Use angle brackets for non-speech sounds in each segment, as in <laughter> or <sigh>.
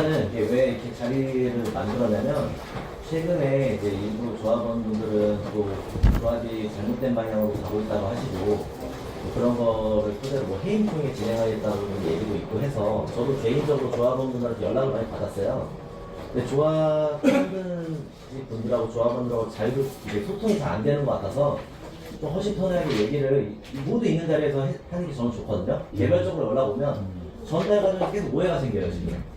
저는 이게 왜 이렇게 자리를 만들어내면 최근에 이제 일부 조합원분들은 또 조합이 잘못된 방향으로 가고 있다고 하시고 뭐 그런 거를 토대로 뭐 회의 통해 진행하겠다는 얘기도 있고 해서 저도 개인적으로 조합원분들한테 연락을 많이 받았어요. 근데 조합 힘든 분들하고 조합원들하고 자유롭 이제 소통이 잘 안 되는 것 같아서 좀 허심탄회하게 얘기를 이- 모두 있는 자리에서 해- 하는 게 저는 좋거든요. 개별적으로 연락 오면 전달 과정에서 계속 오해가 생겨요 지금.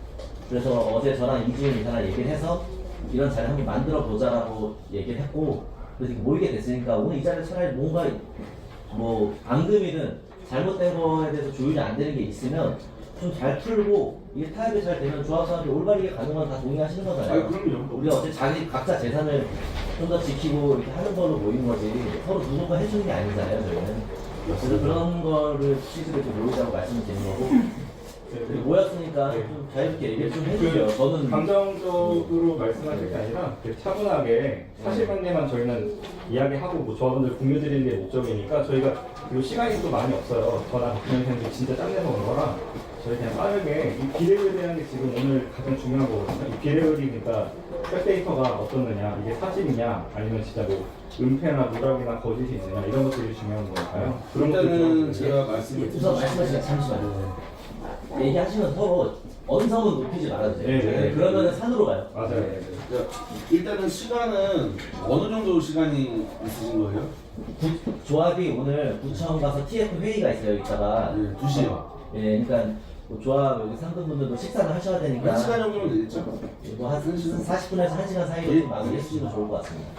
그래서 어제 저랑 이지훈 이사랑 얘기를 해서 이런 자리 한번 만들어 보자라고 얘기를 했고 그래서 이렇게 모이게 됐으니까 오늘 이 자리에 차라리 뭔가 뭐 앙금이든 잘못된 거에 대해서 조율이 안 되는 게 있으면 좀 잘 풀고 이게 타협이 잘 되면 조합사람들이 올바르게 가는 건 다 동의하시는 거잖아요. 아, 그럼요. 우리가 어째 자기 각자 재산을 좀 더 지키고 이렇게 하는 걸로 모인 거지 서로 누군가 해주는 게 아니잖아요 저희는. 그래서 그런 거를 취지로 이렇게 모이자고 말씀을 드린 거고 그리고 모였으니까 좀 자유롭게 얘기를 좀 해주세요. 저는 감정적으로 말씀하실 게 아니라 이렇게 차분하게 사실관계만 저희는 이야기하고 뭐 조합원들 공유 드리는 게 목적이니까 저희가 그리고 시간이 또 많이 없어요. 박준영 선생님도 진짜 짬내서 온 거라 저희 그냥 빠르게 이 비례율에 대한 게 지금 오늘 가장 중요한 거거든요. 이 비례율이 그러니까 백데이터가 어떻느냐 이게 사실이냐 아니면 진짜 뭐 은폐나 누락이나 거짓이 있느냐 이런 것들이 중요한 거니까요. 그런 일단은 것들 제가 말씀을 우선 말씀하시면 잠시만요. 얘기하시면 서로 언성은 높이지 말아주세요. 네, 네, 네. 그러면 산으로 가요. 맞아요. 자, 일단은 시간은 어느 정도 시간이 있으신 거예요? 구- 조합이 오늘 구청 가서 TF 회의가 있어요. 이따가. 네, 2시요. 예, 그러니까 뭐 조합 여기 상근분들도 식사를 하셔야 되니까 한 시간 정도면 되겠죠? 뭐한 40분에서 1시간 사이로 예. 좀 마무리해 주시면 좋을 것 같습니다.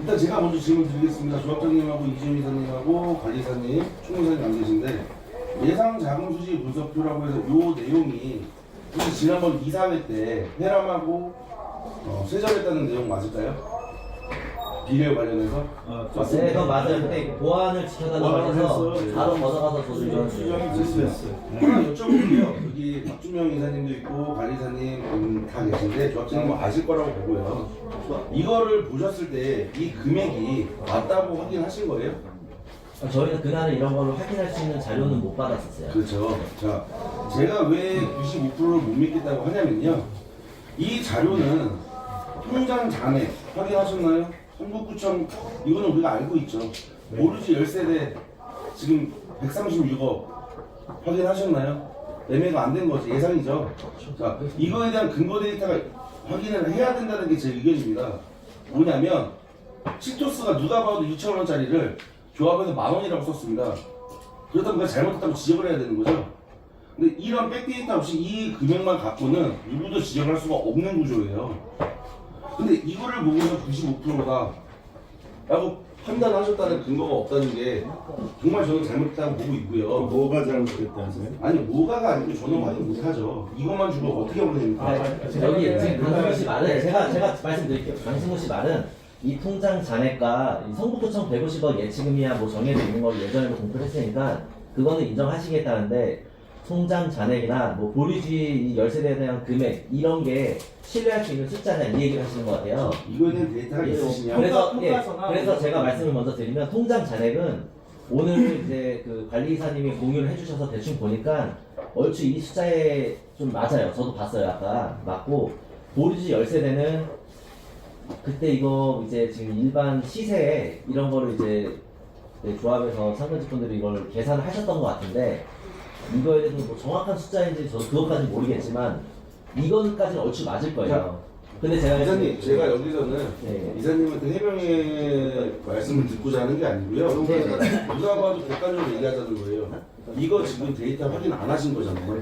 일단 제가 먼저 질문 드리겠습니다. 조합장님하고 이지훈 이사님하고 관리사님, 총무사님 안 계신데 예상 자금 수지 분석표라고 해서 요 내용이 혹시 지난번 이사회 때 회람하고 어, 세전했다는 내용 맞을까요? 비례 관련해서? 네, 그건 맞아요. 근데 보안을 지켜달라고 보안을 해서 했어. 바로 걷어가서 저도 이런 수정이 실수했어요. 하나 여쭤볼게요. 여기 박준영 이사님도 있고 관리사님 음, 다 계신데 조합장님 뭐 아실 거라고 보고요. 이거를 보셨을 때 이 금액이 맞다고 확인하신 거예요? 저희는 그날은 이런 걸로 확인할 수 있는 자료는 못 받았었어요. 그렇죠. 자, 제가 왜 95%를 못 믿겠다고 하냐면요. 이 자료는 통장 잔액 확인하셨나요? 성북구청 이거는 우리가 알고 있죠. 모르지 열세대 지금 136억 확인하셨나요? 매매가 안 된 거죠. 예상이죠. 자, 이거에 대한 근거 데이터가 확인을 해야 된다는 게 제 의견입니다. 뭐냐면 시토스가 누가 봐도 2천 원짜리를 조합에서 만 원이라고 썼습니다. 그렇다면 그가 잘못했다고 지적을 해야 되는 거죠. 근데 이런 백데이터 없이 이 금액만 갖고는 누구도 지적할 수가 없는 구조예요. 근데 이거를 보고서 95%가 라고 판단하셨다는 근거가 없다는 게 정말 저는 잘못했다고 보고 있고요. 뭐가 잘못됐다면서요? 아니 뭐가가 아니고 저는 확인 못하죠. 이것만 주고 어떻게 보냅니까? 아, 여기 지금 강승호 씨 말은 제가 제가 말씀드릴게요. 강승호 씨 말은 이 통장 잔액과 이 성북구청 150억 예치금이야 뭐 정해져 있는 걸 예전에도 공표를 했으니까 그거는 인정하시겠다는데 통장 잔액이나 뭐 보류지 이 열세대에 대한 금액 이런 게 신뢰할 수 있는 숫자냐 이 얘기를 하시는 것 같아요. 대한 데이터가 있으시냐? 그래서 예, 그래서 제가 말씀을 먼저 드리면 통장 잔액은 오늘 이제 그 관리사님이 공유를 해주셔서 대충 보니까 얼추 이 숫자에 좀 맞아요. 저도 봤어요 아까 맞고 보리지 열세대는 그때 이거 이제 지금 일반 시세에 이런 거를 이제 네, 조합에서 상근직분들이 이걸 계산을 하셨던 것 같은데 이거에 대해서 뭐 정확한 숫자인지 저도 그것까지 모르겠지만 이건까지는 얼추 맞을 거예요. 근데 제가 이사님, 제가 여기서는 네. 이사님한테 해명의 말씀을 듣고자 하는 게 아니고요. 네. 누가 봐도 객관적으로 얘기하자는 거예요. 이거 지금 데이터 확인 안 하신 거잖아요.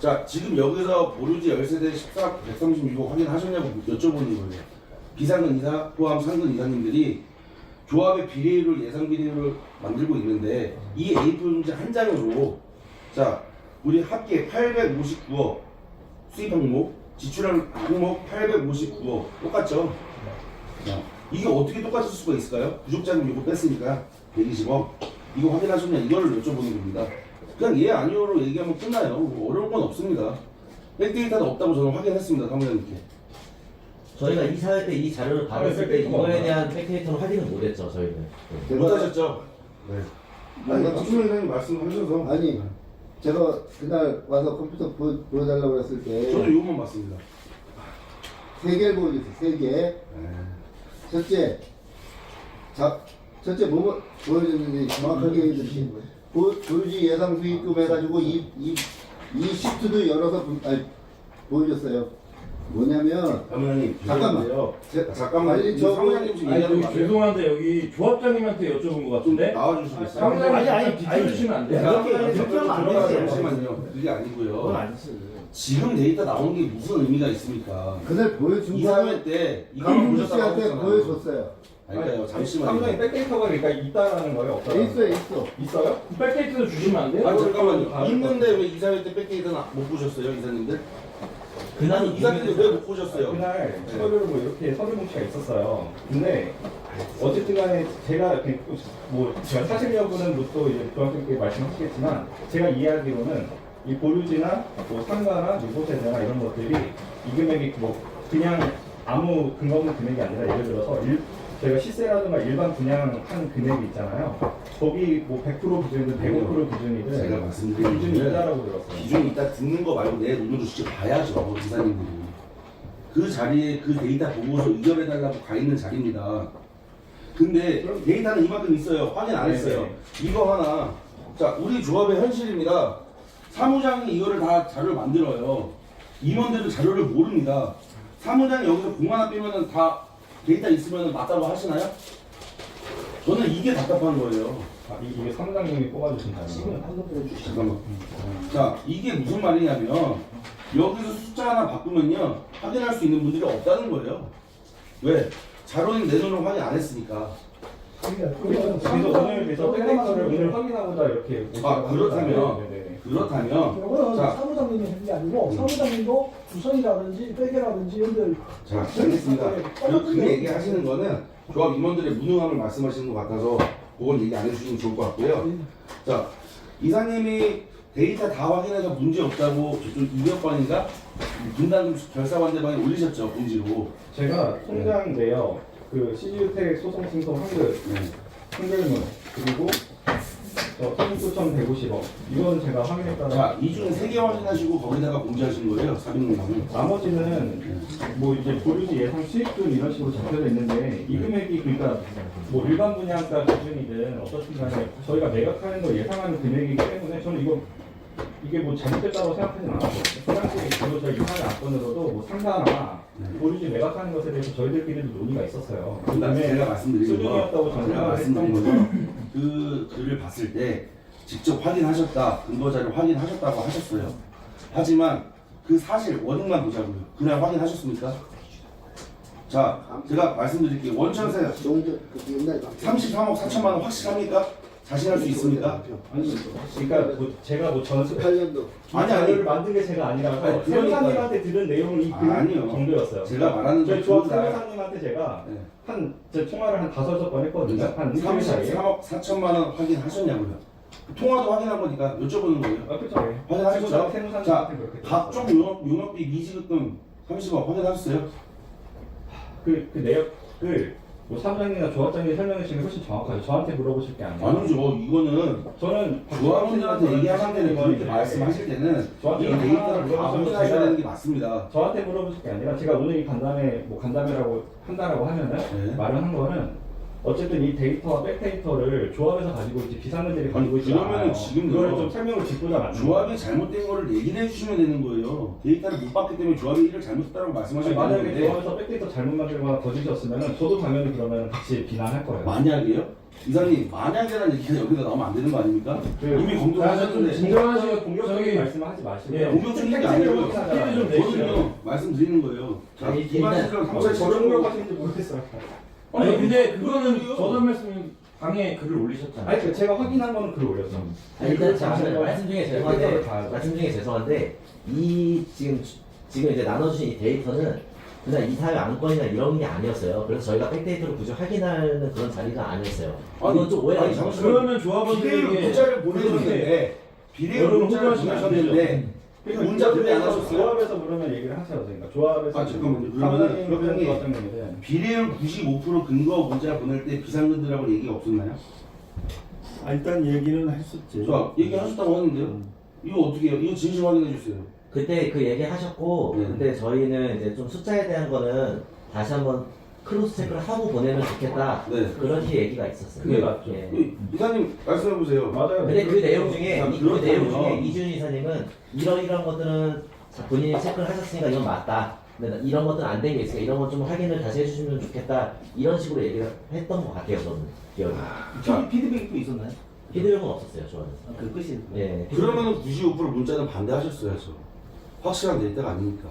자, 지금 여기서 보류지 열세대 14, 136억 확인하셨냐고 여쭤보는 거예요. 비상근 이사, 포함 상근 이사님들이 조합의 비례율을 예상 비례율을 만들고 있는데 이 A4 용지 한 장으로 자, 우리 합계 859억 수입 항목, 지출한 항목 859억 똑같죠? 자, 이게 어떻게 똑같을 수가 있을까요? 부족자금 요거 뺐으니까 120억 이거 확인하셨냐 이거를 여쭤보는 겁니다. 그냥 예 아니오로 얘기하면 끝나요. 뭐 어려운 건 없습니다. 백데이터도 없다고 저는 확인했습니다 사무장님께. 저희가 이사회 때 이 자료를 받았을 때 이거에? 대한 팩트레이터는 확인을 못했죠 저희는. 네. 못하셨죠? 네. 아니 회장님 말씀하셔서 아니 제가 그날 와서 컴퓨터 보, 보여달라고 그랬을 때 저도 이것만 봤습니다. 세 개를 보여줬어요. 세 개. 네. 첫째, 자, 첫째 뭐 보여줬는지 정확하게 해주신 보, 보유지 예상 수익금 해가지고 이, 이, 이 시트도 열어서 보, 아니, 보여줬어요. 뭐냐면 사무장님 잠깐만. 죄송한데요. 제- 잠깐만 아니, 이 저- 사무장님 지금 아니 얘기하는 여기? 죄송한데 여기 조합장님한테 여쭤본 것좀 같은데 나와주시겠어요? 사무장님 아니, 아니, 비춰주시면 안 돼요? 그렇게-. 그렇게 하면 안 들어가서 되지. 잠시만요. 그게 그건 아니고요. 아니지. 지금 데이터 나온 게 무슨 의미가 있습니까? 그날 보여준 이사회 거는 때 이거 보셨다고 씨한테 하잖아요. 보여줬어요. 그러니까요. 사무장님 잠시만요. 백데이터가 그러니까 있다라는 거예요? 없다라는 있어요, 거예요? 있어. 있어요? 백데이트도 주시면 안 돼요? 아다 잠깐만요. 알고 있는데 왜 이사회 때 백데이터는 못 보셨어요, 이사님들? 그날 아니 이사님들 왜 못 보셨어요? 그날 네. 서류로 뭐 이렇게 서류 공시가 있었어요. 근데 어쨌든 간에 제가 이렇게 뭐 제가 사실 여부는 뭐또 이제 조합장님께 말씀하시겠지만 제가 이해하기로는 이 보류지나 뭐 상가나 유보세대나 이런 것들이 이 금액이 뭐 그냥 아무 근거 없는 금액이 아니라 예를 들어서 일, 제가 시세라든가 일반 분양한 금액이 있잖아요. 거기 뭐 100% 기준이든 105% 기준이든 제가 말씀드린 기준이 거는 있다라고 들었어요. 기준이 있다 듣는 거 말고 내 눈으로 직접 봐야죠, 기사님들이. 그 자리에 그 데이터 보고서 의결해 달라고 가 있는 자리입니다. 근데 데이터는 이만큼 있어요. 확인 안 했어요. 네네. 이거 하나. 자, 우리 조합의 현실입니다. 사무장이 이거를 다 자료를 만들어요. 임원들은 자료를 모릅니다. 사무장이 여기서 공 하나 빼면은 다 데이터 있으면 맞다고 하시나요? 저는 이게 답답한 거예요. 아, 이- 이게 사무장님이 뽑아주신다는 거. 잠깐만. 자, 이게 무슨 말이냐면 여기서 숫자 하나 바꾸면요 확인할 수 있는 분들이 없다는 거예요. 왜? 자료는 내 눈으로 확인 안 했으니까. 그래서 그래서 오늘 그래서 백데이터를 오늘 확인하고자 이렇게 아 그렇다면 네네. 그렇다면 이거는 자. 사무장님이 하는 게 아니고 사무장님도 주선이라든지 빼개라든지 이런들 자 알겠습니다. 그, 그 얘기 하시는 거는 조합 임원들의 무능함을 말씀하시는 것 같아서 그건 얘기 안 해주시면 좋을 것 같고요. 자 이사님이 데이터 다 확인해서 문제 없다고 저쪽 200 번인가 분담금 결사반대방에 올리셨죠 공지로. 제가 통장 내역 그 CG주택 소송 승소 환급 네. 환급문 그리고 어, 39,150억 이건 제가 확인했다는 자, 이 중에 세 개 확인하시고 거기다가 공지하신 거예요, 사빈농담은. 나머지는 뭐 이제 보류지 예상 수익금 이런 식으로 잡혀져 있는데 이 금액이 그러니까 뭐 일반 분양가 기준이든 어떻든 간에 저희가 매각하는 거 예상하는 금액이기 때문에 저는 이거 이게 뭐 잘못됐다고 생각하진 않았거든요. 그 당시에 그리고 저희 이사회 안건으로도 뭐 상가나 보류지 매각하는 것에 대해서 저희들끼리도 논의가 있었어요. 그 그다음에 다음에 제가 말씀드린 거, 수준이었다고 제가 말씀드린 했던 거죠. 그 글을 봤을 때 직접 확인하셨다, 근거 자료 확인하셨다고 하셨어요. 하지만 그 사실 원인만 보자고요. 그날 확인하셨습니까? 자, 제가 말씀드릴게요. 원천세 농주 그 옛날 33억 4천만 원 확실합니까? 자신할 수 있습니까? 그러니까 뭐 제가 뭐 전수 18년도 아니, 아니. 자료를 만든 게 제가 아니라서 아니, 그러니까. 세무사님한테 들은 내용이 이그 아니요. 정도였어요. 제가 말하는 저희 건 조합 세무사님한테 제가 네. 한제 통화를 한 다섯 여섯 번 했거든요. 한 일주일 사이에. 33억 4천만 원 확인하셨냐고요. 통화도 확인한 거니까 여쭤보는 거예요. 아 그렇죠. 확인하셨죠? 세무사님한테 그렇게 각종 용역, 용역비 미지급금 30억 확인하셨어요? 그, 그 내역을 뭐 사무장님이나 조합장님이 설명해 주시는 게 훨씬 정확하죠. 저한테 물어보실 게 아니라. 아니죠. 이거는 저는 조합원들한테 얘기하실 때는 그렇게 말씀하실 때는 이 저한테 데이터를 다 확인하셔야 제가- 되는 게 맞습니다. 저한테 물어보실 게 아니라 제가 오늘 이 간담회 뭐 간담회라고 한다라고 하면은 네. 말을 한 거는 어쨌든 이 데이터와 백데이터를 조합에서 가지고 있지 비상근들이 가지고 있지 그러면은 않아요. 지금요. 그걸 좀 설명을 짚고자 만든 조합이 잘못된 거를 얘기를 해주시면 되는 거예요. 데이터를 못 봤기 때문에 조합이 일을 잘못했다고 아니, 말씀하셔야 만약에 되는데 조합에서 백데이터 잘못 만들거나 거짓이었으면 저도 당연히 그러면 같이 비난할 거예요. 만약이에요? 이사님 만약이라는 얘기가 여기다 나오면 안 되는 거 아닙니까? 그- 이미 검토하셨는데 진정하시고 공격적인 저기 말씀을 하지 마시고 예, 공격적인 게 아니고요. 팩트를 좀 저는요 말씀드리는 거예요. 자, 기반시설 일단- 감찰 저를 저런 거 공격하시는지 모르겠어요. 아니 근데 그거는 그거는 한 말씀 방에 글을 올리셨잖아요. 아니 그 제가 확인한 거는 글을 올렸어. 아니, 일단 잠시만요. 말씀 중에 죄송한데, 백데이터를 다- 말씀 중에 죄송한데, 이 지금, 지금 이제 나눠주신 이 데이터는 그냥 이사회 안건이나 이런 게 아니었어요. 그래서 저희가 백데이터를 굳이 확인하는 그런 자리가 아니었어요. 이건 좀 오해가 아니, 있는 잠시만요. 거죠. 그러면 비례율 조합원들에게 문자를 보내셨는데 비례율 여러분 문자를 보내셨는데 그 문자 그때 안 하셨어요? 조합에서 그러면 얘기를 하셔야 되니까 조합에서 아, 잠깐만요. 그러면은- 그러면은- 비례율 95% 근거 문자 보낼 때 비상근들하고 얘기가 없었나요? 아, 일단 얘기는 했었지. 자, 얘기하셨다고 하는데요. 이거 어떻게 해요? 이거 진실 확인해 주세요. 그때 그 얘기 하셨고, 네. 근데 저희는 이제 좀 숫자에 대한 거는 다시 한번 크로스 체크를 하고 보내면 좋겠다. 네. 그런 식 얘기가 있었어요. 그게 맞죠. 예. 이- 이사님 말씀해 보세요. 맞아요. 근데 그 내용 중에 자, 이- 그 내용 중에 이준희 이사님은 이런 이런 것들은 자, 본인이 체크를 하셨으니까 이건 맞다. 근데 나 이런 것들은 안 된 게 있으니까 이런 것 좀 확인을 다시 해주시면 좋겠다. 이런 식으로 얘기를 했던 것 같아요, 저는 기억이. 자, 피드백도 있었나요? 피드백은 없었어요, 저는. 그 끝이 예. 그러면은 95% 문자는 반대하셨어야죠. 확실한 데이터가 아니니까.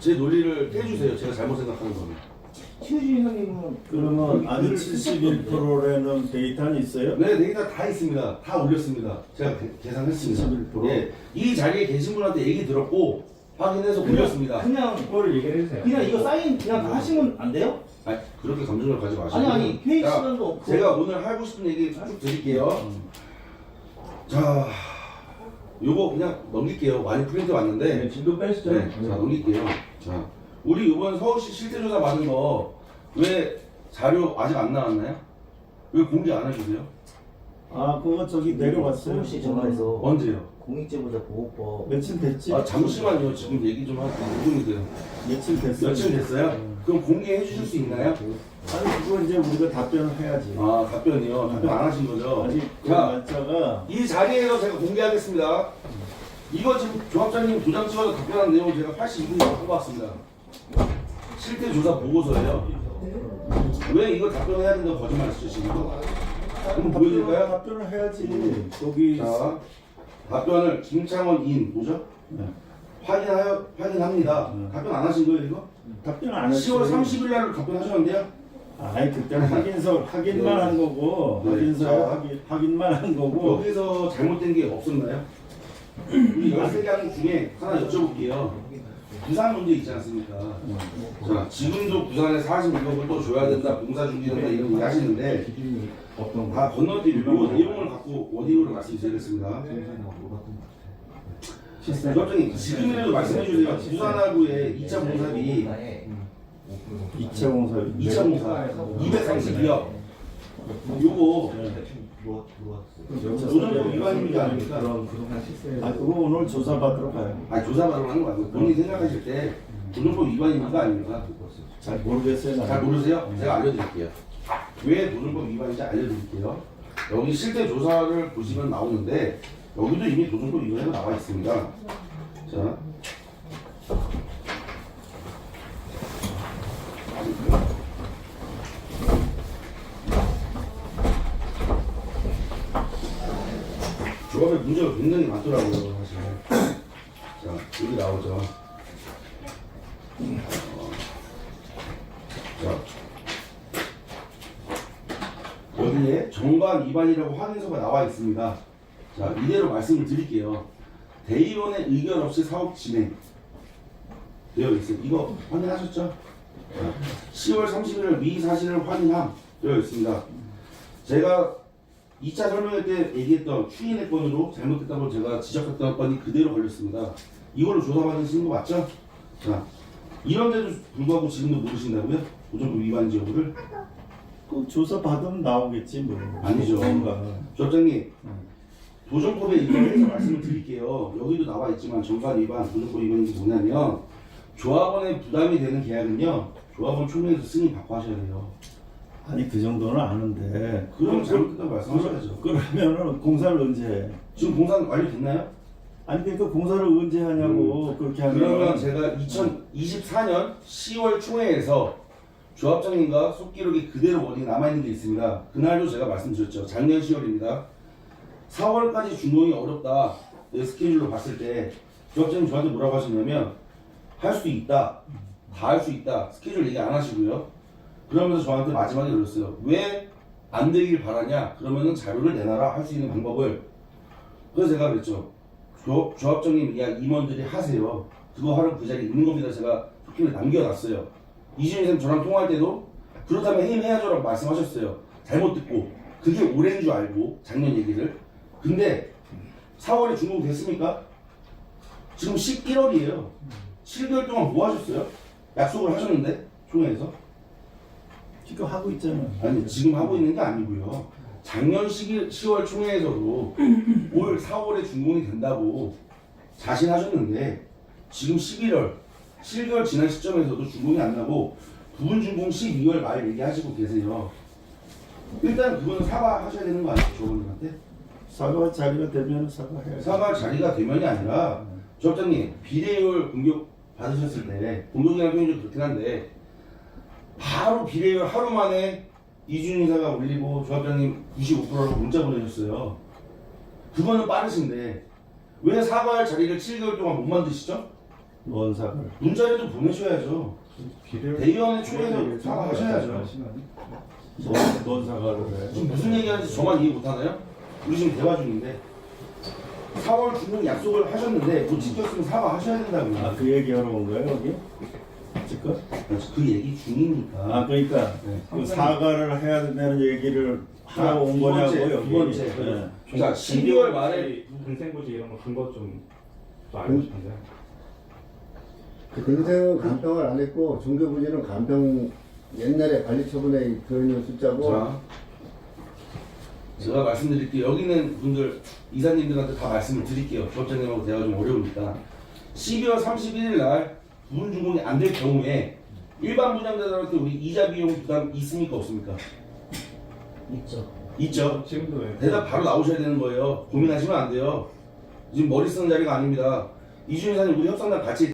제 논리를 깨주세요. 제가 잘못 생각하는 거는. 최주인 선생님은 그러면 아직 71%라는 데이터는 있어요? 네, 데이터 다 있습니다. 다 올렸습니다. 제가 계- 계산했습니다. 71%? 예, 이 자리에 계신 분한테 얘기 들었고 확인해서 올렸습니다. 그냥 그거를 얘기를 해주세요. 그냥 이거 사인 그냥 다 하시면 안 돼요? 아니, 그렇게 감정을 가지고 마시고. 아니 아니 회의 자, 시간도 없고 제가 오늘 하고 싶은 얘기 쭉 드릴게요. 자, 요거 그냥 넘길게요. 많이 프린트 왔는데. 네, 진도 빼시죠. 네, 자 넘길게요. 자, 우리 이번 서울시 실태조사 받은 거 왜 자료 아직 안 나왔나요? 왜 공개 안 해주세요? 아 그거 저기 내려왔어요. 서울시 전화해서 언제요? 공익제보자 보호법 며칠 됐지? 아 잠시만요. 지금 얘기 좀 하고 5분이 돼요. 며칠 됐어요. 며칠 됐어요? 그럼 공개해 주실 수 있나요? 아니 그거 이제 우리가 답변을 해야지. 아 답변이요. 답변 안 하신 거죠? 아직 그 자, 날짜가 이 자리에서 제가 공개하겠습니다. 이거 지금 조합장님 도장 찍어서 답변한 내용 제가 82분에 뽑았습니다. 실태 조사 보고서예요. 왜 이거 답변해야 된다고 거짓말 거? 한번 보여드릴까요? 답변을 해야지. 거기 자, 답변을 김창원 인 뭐죠? 네. 확인하여 확인합니다. 네. 답변 안 하신 거예요 이거? 답변을 안 했지. 10월 30일 날 답변하셨는데요? 아니 그때는 확인서 확인만 네. 한 거고 네. 확인서 자. 확인 확인만 한 거고. 여기서 잘못된 게 없었나요? 우리 13개 중에 하나 여쭤볼게요. 부산 문제 있지 않습니까? 자, 지금도 부산에 46억을 또 줘야 된다, 공사 중지된다 이런 얘기 하시는데 어떤 다 건너뛰고 요 내용을 갖고 원인으로 말씀드리겠습니다. 부장님 지금이라도 말씀해 주세요. 부산하고의 2차 공사비 2차 공사. 2차 공사 232억 요거 위반입니까 아닙니까? 그런 부동산 시세 아 그거 오늘 조사 받으러 가요. 아니 조사받으러 하는 거 아니고 본인이 생각하실 때 노정법 위반입니까 아닙니까? 잘 모르겠어요. 나는. 잘 모르세요? 제가 알려드릴게요. 왜 노정법 위반인지 알려드릴게요. 여기 실제 조사를 보시면 나오는데 여기도 이미 노정법 위반이 나와 있습니다. 자. 조합의 문제가 굉장히 많더라고요, 사실. 자, 여기 나오죠. 어, 자, 여기에 정관 위반이라고 확인서가 나와 있습니다. 자, 이대로 말씀을 드릴게요. 대의원의 의견 없이 사업 진행 되어 있어요. 이거 확인하셨죠? 자, 10월 31일 위 사실을 확인함 되어 있습니다. 제가 2차 설명회 때 얘기했던 추인의 건으로 잘못됐다고 제가 지적했던 건이 그대로 걸렸습니다. 이걸로 조사받으시는 거 맞죠? 자, 이런데도 불구하고 지금도 모르신다고요? 도정법 위반지 여부를? 그 조사 받으면 나오겠지 뭐. 아니죠. 조장님 도정법에 입건해서 말씀을 드릴게요. 여기도 나와 있지만 정관 위반, 도정법 위반이 뭐냐면 조합원의 부담이 되는 계약은요. 조합원 총회에서 승인 받고 하셔야 돼요. 아니 그 정도는 아는데. 그럼 잘못됐다고 말씀하셔야죠. 그러면은 공사를 언제 해? 지금 공사 완료됐나요? 아니 그러니까 공사를 언제 하냐고 그렇게 하면. 그러면 제가 2024년 10월 초회에서 조합장님과 속기록이 그대로 원이 남아있는 게 있습니다. 그날도 제가 말씀드렸죠. 작년 10월입니다. 4월까지 준공이 어렵다. 내 스케줄로 봤을 때 조합장님 저한테 뭐라고 하셨냐면 할 수 있다. 다 할 수 있다. 스케줄 얘기 안 하시고요. 그러면서 저한테 마지막에 그랬어요. 왜 안 되길 바라냐? 그러면은 자료를 내놔라. 할 수 있는 방법을. 그래서 제가 그랬죠. 조, 조합장님, 야, 임원들이 하세요. 그거 하러 그 자리에 있는 겁니다. 제가 도큐를 남겨놨어요. 이준희 쌤 저랑 통화할 때도 그렇다면 해임해야죠라고 말씀하셨어요. 잘못 듣고. 그게 올해인 줄 알고, 작년 얘기를. 근데 4월에 준공 됐습니까? 지금 11월이에요. 7개월 동안 뭐 하셨어요? 약속을 하셨는데, 총회에서? 지금 하고 있잖아. 아니, 지금 하고 있는 게 아니고요. 작년 10일, 10월 총회에서도 <laughs> 올 4월에 준공이 된다고 자신하셨는데 지금 11월 7개월 지난 시점에서도 준공이 안 나고 부분 준공 12월 말 얘기하시고 계세요. 일단 그거는 사과하셔야 되는 거 아니에요, 조원님한테? 사과 자리가 되면 사과해야지. 사과 자리가 되면이 아니라 조합장님 비례율 공격 받으셨을 때 공격이라는 표현이 좀 그렇긴 한데 바로 비례율 하루 만에 이준희 이사가 올리고 조합장님 95%라고 문자 보내셨어요. 그거는 빠르신데 왜 사과할 자리를 7개월 동안 못 만드시죠? 뭔 사과를? 문자라도 보내셔야죠. 대의원의 초에서 사과하셔야죠. 뭔, 뭔 사과를 해? 지금 무슨 얘기하는지 저만 이해 못하나요? 우리 지금 대화 중인데 4월 중공 약속을 하셨는데 못 지켰으면 사과하셔야 된다고요. 아, 그 얘기하러 온 거예요, 여기? 지금? 그 얘기 중이니까. 아, 그러니까 네. 그 사과를 해야 된다는 얘기를 아, 온두 거냐고, 번째, 여기. 두 번째. 네. 자, 12월 말에 분생고지 이런 거 근거 좀, 좀 알고 싶은데. 근생은 간평을 안 했고 중교부지는 간평 옛날에 관리처분에 들어있는 숫자고 자, 제가 말씀드릴게요. 여기 있는 분들 이사님들한테 다 말씀을 드릴게요. 조합장님하고 대화가 좀 어려우니까 12월 31일 날 부분 준공이 안 될 경우에 일반 분양자들한테 우리 이자 비용 부담 있습니까 없습니까? 있죠. 있죠. 지금도 왜? 대답 바로 나오셔야 되는 거예요. 고민하시면 안 돼요. 지금 머리 쓰는 자리가 아닙니다. 이준희 사님 우리 협상단 같이